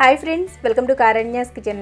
Hi friends welcome to Karanya's kitchen.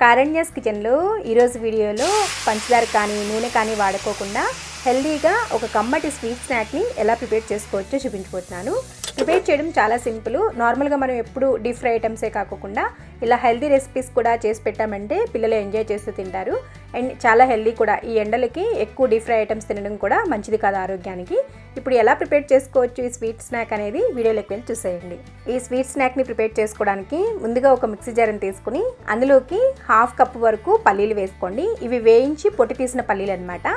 Karanya's కిచెన్లో ఈరోజు వీడియోలో పంచదార కానీ నూనె కానీ వాడుకోకుండా హెల్దీగా ఒక కమ్మటి స్వీట్ స్నాక్ని ఎలా ప్రిపేర్ చేసుకోవచ్చో చూపించబోతున్నాను. ప్రిపేర్ చేయడం చాలా సింపుల్. నార్మల్గా మనం ఎప్పుడు డీప్ ఫ్రై ఐటమ్సే కాకుండా ఇలా హెల్దీ రెసిపీస్ కూడా చేసి పెట్టామంటే పిల్లలు ఎంజాయ్ చేస్తూ తింటారు. అండ్ చాలా హెల్దీ కూడా. ఈ ఎండలకి ఎక్కువ డీప్ ఫ్రై ఐటమ్స్ తినడం కూడా మంచిది కాదు ఆరోగ్యానికి. ఇప్పుడు ఎలా ప్రిపేర్ చేసుకోవచ్చు ఈ స్వీట్ స్నాక్ అనేది వీడియోలోకి వెళ్ళి చూసేయండి. ఈ స్వీట్ స్నాక్ని ప్రిపేర్ చేసుకోవడానికి ముందుగా ఒక మిక్సీ జార్ని తీసుకుని అందులోకి హాఫ్ కప్ వరకు పల్లీలు వేసుకోండి. ఇవి వేయించి పొట్టి తీసిన పల్లీలు అనమాట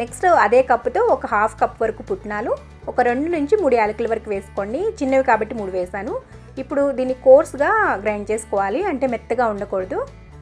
నెక్స్ట్ అదే కప్పుతో ఒక హాఫ్ కప్ వరకు పుట్నాలు ఒక రెండు నుంచి మూడు యాలకుల వరకు వేసుకోండి. చిన్నవి కాబట్టి మూడు వేసాను. ఇప్పుడు దీన్ని కోర్స్గా గ్రైండ్ చేసుకోవాలి. అంటే మెత్తగా ఉండకూడదు.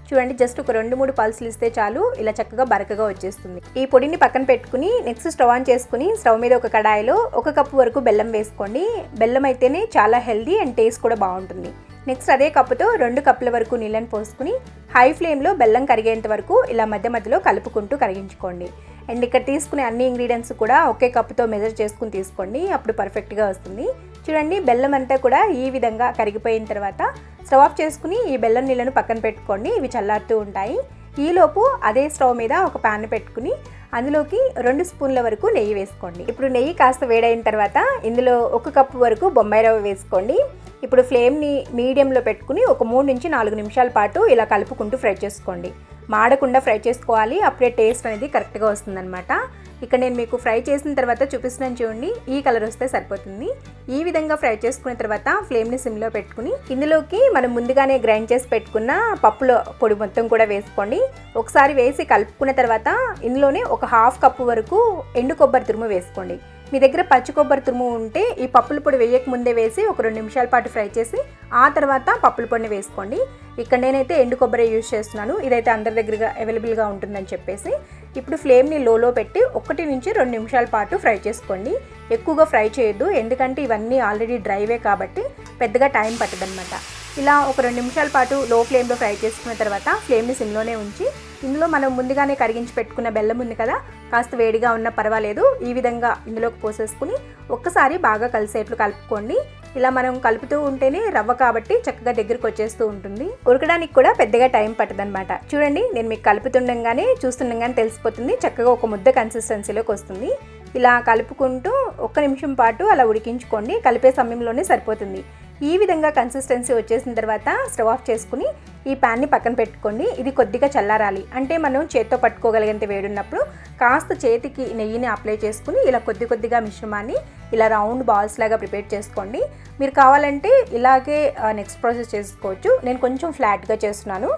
చూడండి జస్ట్ ఒక రెండు మూడు పల్సులు ఇస్తే చాలు. ఇలా చక్కగా బరకగా వచ్చేస్తుంది. ఈ పొడిని పక్కన పెట్టుకుని నెక్స్ట్ స్టవ్ ఆన్ చేసుకుని స్టవ్ మీద ఒక కడాయిలో ఒక కప్పు వరకు బెల్లం వేసుకోండి. బెల్లం అయితేనే చాలా హెల్దీ అండ్ టేస్ట్ కూడా బాగుంటుంది. నెక్స్ట్ అదే కప్పుతో రెండు కప్పుల వరకు నీళ్ళని పోసుకుని హై ఫ్లేమ్లో బెల్లం కరిగేంత వరకు ఇలా మధ్య మధ్యలో కలుపుకుంటూ కరిగించుకోండి. అండ్ ఇక్కడ తీసుకునే అన్ని ఇంగ్రీడియంట్స్ కూడా ఒకే కప్పుతో మెజర్ చేసుకుని తీసుకోండి. అప్పుడు పర్ఫెక్ట్గా వస్తుంది. చూడండి బెల్లం అంతా కూడా ఈ విధంగా కరిగిపోయిన తర్వాత స్టవ్ ఆఫ్ చేసుకుని ఈ బెల్లం నీళ్ళను పక్కన పెట్టుకోండి. ఇవి చల్లారుతూ ఉంటాయి. ఈలోపు అదే స్టవ్ మీద ఒక ప్యాన్ పెట్టుకుని అందులోకి రెండు స్పూన్ల వరకు నెయ్యి వేసుకోండి. ఇప్పుడు నెయ్యి కాస్త వేడైన తర్వాత ఇందులో ఒక కప్పు వరకు బొంబాయి రవ్వ వేసుకోండి. ఇప్పుడు ఫ్లేమ్ని మీడియంలో పెట్టుకుని ఒక మూడు నుంచి నాలుగు నిమిషాల పాటు ఇలా కలుపుకుంటూ ఫ్రై చేసుకోండి. మాడకుండా ఫ్రై చేసుకోవాలి. అప్పుడే టేస్ట్ అనేది కరెక్ట్గా వస్తుందన్నమాట. ఇక్కడ నేను మీకు ఫ్రై చేసిన తర్వాత చూపిస్తున్నాను చూడండి. ఈ కలర్ వస్తే సరిపోతుంది. ఈ విధంగా ఫ్రై చేసుకున్న తర్వాత ఫ్లేమ్ని సిమ్లో పెట్టుకుని ఇందులోకి మనం ముందుగానే గ్రైండ్ చేసి పెట్టుకున్న పప్పులో పొడి మొత్తం కూడా వేసుకోండి. ఒకసారి వేసి కలుపుకున్న తర్వాత ఇందులోనే ఒక హాఫ్ కప్పు వరకు ఎండు కొబ్బరి తురుము వేసుకోండి. మీ దగ్గర పచ్చి కొబ్బరి తురుము ఉంటే ఈ పప్పుల పొడి వేయక ముందే వేసి ఒక రెండు నిమిషాల పాటు ఫ్రై చేసి ఆ తర్వాత పప్పుల పొడిని వేసుకోండి. ఇక్కడ నేనైతే ఎండు కొబ్బరి యూజ్ చేస్తున్నాను. ఇదైతే అందరి దగ్గరగా అవైలబుల్గా ఉంటుందని చెప్పేసి. ఇప్పుడు ఫ్లేమ్ని లోలో పెట్టి ఒకటి నుంచి రెండు నిమిషాల పాటు ఫ్రై చేసుకోండి. ఎక్కువగా ఫ్రై చేయొద్దు ఎందుకంటే ఇవన్నీ ఆల్రెడీ డ్రైవే కాబట్టి పెద్దగా టైం పట్టదనమాట ఇలా ఒక రెండు నిమిషాల పాటు లో ఫ్లేమ్లో ఫ్రై చేసుకున్న తర్వాత ఫ్లేమ్ని సిమ్లోనే ఉంచి ఇందులో మనం ముందుగానే కరిగించి పెట్టుకున్న బెల్లం ఉంది కదా కాస్త వేడిగా ఉన్నా పర్వాలేదు. ఈ విధంగా ఇందులోకి పోసేసుకుని ఒక్కసారి బాగా కలిసేట్లు కలుపుకోండి. ఇలా మనం కలుపుతూ ఉంటేనే రవ్వ కాబట్టి చక్కగా దగ్గరికి వచ్చేస్తూ ఉంటుంది. ఉడకడానికి కూడా పెద్దగా టైం పట్టదనమాట చూడండి నేను మీకు కలుపుతుండగానే చూస్తుండగానే తెలిసిపోతుంది. చక్కగా ఒక ముద్ద కన్సిస్టెన్సీలోకి వస్తుంది. ఇలా కలుపుకుంటూ ఒక్క నిమిషం పాటు అలా ఉడికించుకోండి. కలిపే సమయంలోనే సరిపోతుంది. ఈ విధంగా కన్సిస్టెన్సీ వచ్చేసిన తర్వాత స్టవ్ ఆఫ్ చేసుకుని ఈ ప్యాన్ని పక్కన పెట్టుకోండి. ఇది కొద్దిగా చల్లారాలి. అంటే మనం చేత్తో పట్టుకోగలిగేంత వేడున్నప్పుడు కాస్త చేతికి నెయ్యిని అప్లై చేసుకుని ఇలా కొద్ది కొద్దిగా మిశ్రమాన్ని ఇలా రౌండ్ బాల్స్ లాగా ప్రిపేర్ చేసుకోండి. మీరు కావాలంటే ఇలాగే నెక్స్ట్ ప్రాసెస్ చేసుకోవచ్చు. నేను కొంచెం ఫ్లాట్గా చేస్తున్నాను.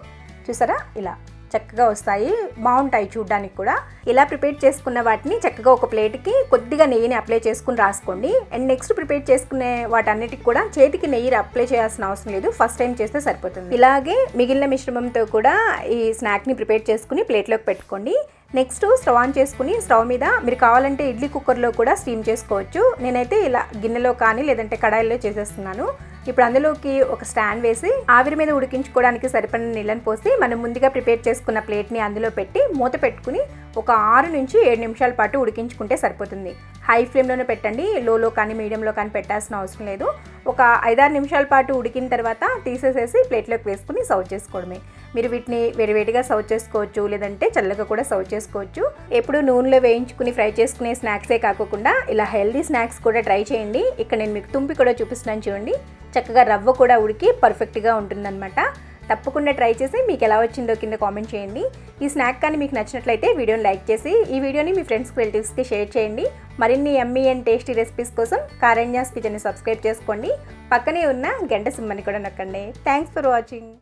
చూసారా? ఇలా. చక్కగా వస్తాయి. బాగుంటాయి చూడడానికి కూడా. ఇలా ప్రిపేర్ చేసుకున్న వాటిని చక్కగా ఒక ప్లేట్కి కొద్దిగా నెయ్యిని అప్లై చేసుకుని రాసుకోండి. అండ్ నెక్స్ట్ ప్రిపేర్ చేసుకునే వాటన్నిటికి కూడా చేతికి నెయ్యి అప్లై చేయాల్సిన అవసరం లేదు. ఫస్ట్ టైం చేస్తే సరిపోతుంది. ఇలాగే మిగిలిన మిశ్రమంతో కూడా ఈ స్నాక్ని ప్రిపేర్ చేసుకుని ప్లేట్లోకి పెట్టుకోండి. నెక్స్ట్ స్టవ్ ఆన్ చేసుకుని స్టవ్ మీద మీరు కావాలంటే ఇడ్లీ కుక్కర్లో కూడా స్టీమ్ చేసుకోవచ్చు. నేనైతే ఇలా గిన్నెలో కానీ లేదంటే కడాయిలో చేసేస్తున్నాను. ఇప్పుడు అందులోకి ఒక స్టాండ్ వేసి ఆవిరి మీద ఉడికించుకోవడానికి సరిపడిన నీళ్ళని పోసి మనం ముందుగా ప్రిపేర్ చేసుకున్న ప్లేట్ని అందులో పెట్టి మూత పెట్టుకుని ఒక ఆరు నుంచి ఏడు నిమిషాల పాటు ఉడికించుకుంటే సరిపోతుంది. హై ఫ్లేమ్లోనే పెట్టండి. లోలో కానీ మీడియంలో కానీ పెట్టాల్సిన అవసరం లేదు. ఒక ఐదారు నిమిషాల పాటు ఉడికిన తర్వాత తీసేసేసి ప్లేట్లోకి వేసుకుని సర్వ్ చేసుకోవడమే. మీరు వీటిని వేడివేడిగా సర్వ్ చేసుకోవచ్చు లేదంటే చల్లగా కూడా సర్వ్ చేసుకోవచ్చు. ఎప్పుడు నూనెలో వేయించుకుని ఫ్రై చేసుకునే స్నాక్సే కాకుండా ఇలా హెల్దీ స్నాక్స్ కూడా ట్రై చేయండి. ఇక్కడ నేను మీకు తుంపి కూడా చూపిస్తున్నాను చూడండి. చక్కగా రవ్వ కూడా ఉడికి పర్ఫెక్ట్గా ఉంటుందన్నమాట. తప్పకుండా ట్రై చేసి మీకు ఎలా వచ్చిందో కింద కామెంట్ చేయండి. ఈ స్నాక్ కానీ మీకు నచ్చినట్లయితే వీడియోని లైక్ చేసి ఈ వీడియోని మీ ఫ్రెండ్స్కి రిలేటివ్స్కి షేర్ చేయండి. మరిన్ని ఎమ్మీ అండ్ టేస్టీ రెసిపీస్ కోసం కారణ్యాస్ కిచెన్ని సబ్స్క్రైబ్ చేసుకోండి. పక్కనే ఉన్న గంట సిమ్మని కూడా నొక్కండి. Thanks for watching